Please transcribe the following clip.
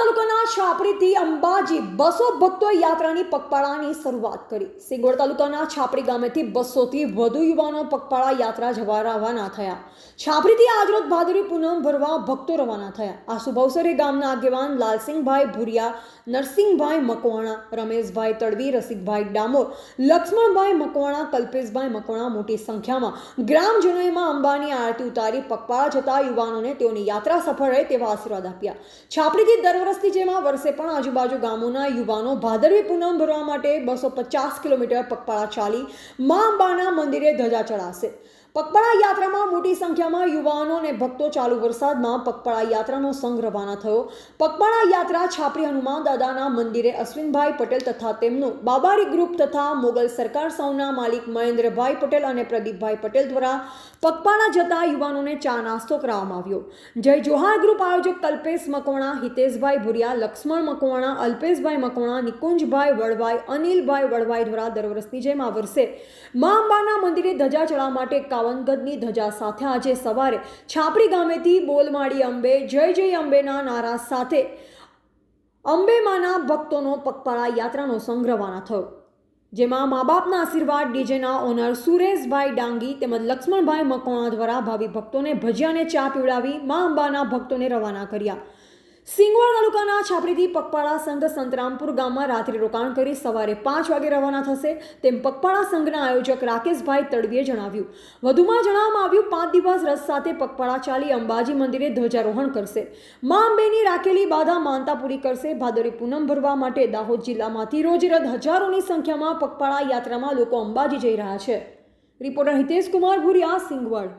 તાલુકાના છાપરીથી અંબાજી બસો ભક્તો યાત્રાની પગપાળાની શરૂઆત કરી. સિંગોડ તાલુકાના છાપરી ગામેથી બસોથી વધુ યુવાનો પગપાળા યાત્રા જવા રવાના થયા. છાપરીથી આજરોજ ભાદરી પૂનમ ભરવા ભક્તો રવાના થયા. આ શુભ ગામના આગેવાન લાલસિંહભાઈ ભુરિયા, નરસિંહભાઈ મકવાણા, રમેશભાઈ તડવી, રસિકભાઈ ડામોર, લક્ષ્મણભાઈ મકવાણા, કલ્પેશભાઈ મકવાણા મોટી સંખ્યામાં ગ્રામજનોએમાં અંબાની આરતી ઉતારી પગપાળા જતા યુવાનોને તેઓની યાત્રા સફળ રહે તેવા આશીર્વાદ આપ્યા. છાપડીથી દર વર્ષથી જેમ આ વર્ષે પણ આજુબાજુ ગામોના યુવાનો ભાદરવી પૂનમ ભરવા માટે બસો પચાસ કિલોમીટર પગપાળા ચાલી મા અંબાના મંદિરે ધજા ચડાશે. પગપાળા યાત્રામાં મોટી સંખ્યામાં યુવાનો અને ભક્તો ચાલુ વરસાદમાં પગપાળા યાત્રાનો સંઘ રવાના થયો. પગપાળા યાત્રા છાપરી હનુમાન દાદાના મંદિરે અશ્વિનભાઈ પટેલ તથા તેમનું બાબારી ગ્રુપ તથા મોગલ સરકાર સૌના માલિક મહેન્દ્રભાઈ પટેલ અને પ્રદીપભાઈ પટેલ દ્વારા પગપાળા જતા યુવાનોને ચા નાસ્તો કરાવવામાં આવ્યો. જય જોહાર ગ્રુપ આયોજક કલ્પેશ મકવાણા, હિતેશભાઈ ભુરિયા, લક્ષ્મણ મકવાણા, અલ્પેશભાઈ મકવાણા, નિકુંજભાઈ વળવાઈ અનિલભાઈ વળવાઈ દ્વારા દર વર્ષની જેમ આ વર્ષે મા અંબાના મંદિરે ધજા ચડાવવા માટે એકાવન ધજા સાથે આજે સવારે છાપરી ગામેથી બોલમાળી અંબે, જય જય અંબેના નારા સાથે અંબેમાના ભક્તોનો પગપાળા યાત્રાનો સંગ્રહ રવાના થયો, જેમાં મા બાપના આશીર્વાદ, ડીજેના ઓનર સુરેશભાઈ ડાંગી તેમજ લક્ષ્મણભાઈ મકવાણા દ્વારા ભાવિ ભક્તોને ભજીયાને ચા પીવડાવી મા અંબાના ભક્તોને રવાના કર્યા. સિંગવડ તાલુકાના છાપરીથી પગપાળા સંઘ સંતરામપુર ગામમાં રાત્રિ રોકાણ કરી સવારે પાંચ વાગે રવાના થશે તેમ પગપાળા સંઘના આયોજક રાકેશભાઈ તડવીએ જણાવ્યું. વધુમાં જણાવવામાં આવ્યું, પાંચ દિવસ રથ સાથે પગપાળા ચાલી અંબાજી મંદિરે ધ્વજારોહણ કરશે. મા અંબેની રાખેલી બાધા માનતા પૂરી કરશે. ભાદરી પૂનમ ભરવા માટે દાહોદ જિલ્લામાંથી રોજ રથ હજારોની સંખ્યામાં પગપાળા યાત્રામાં લોકો અંબાજી જઈ રહ્યા છે. રિપોર્ટર હિતેશ કુમાર ભુરિયા, સિંગવડ.